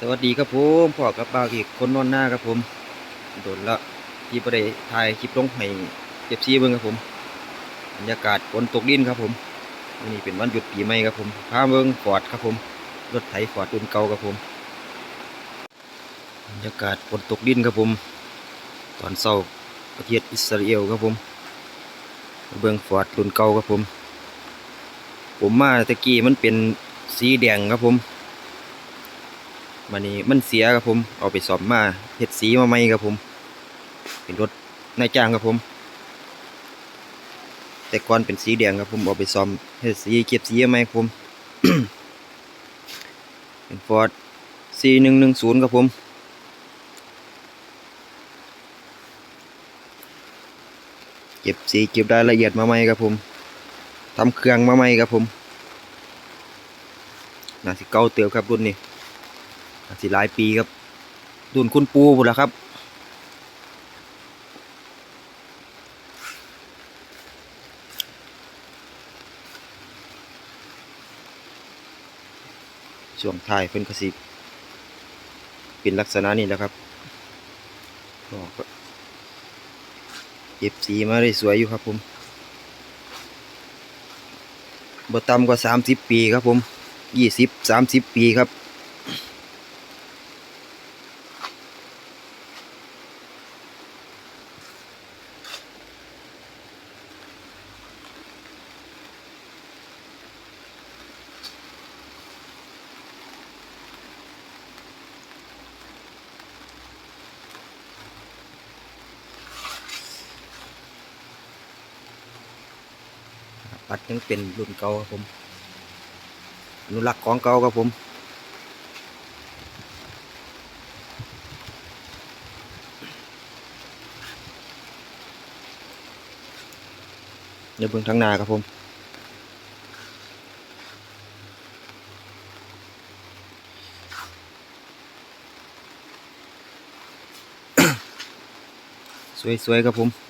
สวัสดีครับผมพ่อกับบ่าวอีกคนนอนหน้าครับผมโดนละที่ประเดถ่ายคลิปลงให้เก็บซีเบิ่งครับผมบรรยากาศฝนตกดินครับผมวันนี้เป็นวันหยุดปีใหม่ครับผมพาเบิ่งฟอร์ดครับผมรถไถฟอร์ดรุ่นเก่าครับผมบรรยากาศฝนตกดินครับผม ตอนเช้าประเทศอิสราเอลครับผม เบิ่งฟอร์ดรุ่นเก่าครับผม ผมมาตะกี้มันเป็นสีแดงครับผม มันนี้มันเสียครับผม เอาไปซ่อมมาเฮ็ดสีมาใหม่ครับผม เป็นรถนายจ้างครับผม แต่ก่อนเป็นสีแดงครับผม เอาไปซ่อมเฮ็ดสีเก็บสีมาใหม่ครับผม เป็นฟอร์ด4110ครับผมเก็บสีเก็บรายละเอียดมาใหม่ครับผมทำเครื่องมาใหม่ครับผมน่าสิเก่าเติบครับรุ่นนี้ สิหลายปีครับรุ่นคุณปูบุนละครับ ช่วงท้ายเพิ่นกสิเป็นลักษณะนี้แหละครับก็เก็บสีมาได้สวยอยู่ครับผมบ่ต่ำกว่า30ปีครับผม20 30ปีครับ ปัดยังเป็นรุ่นเก่าครับผมอนุรักษ์ของเก่าครับผมเดี๋ยวเบิ่งทางหน้าครับผมสวยๆครับผม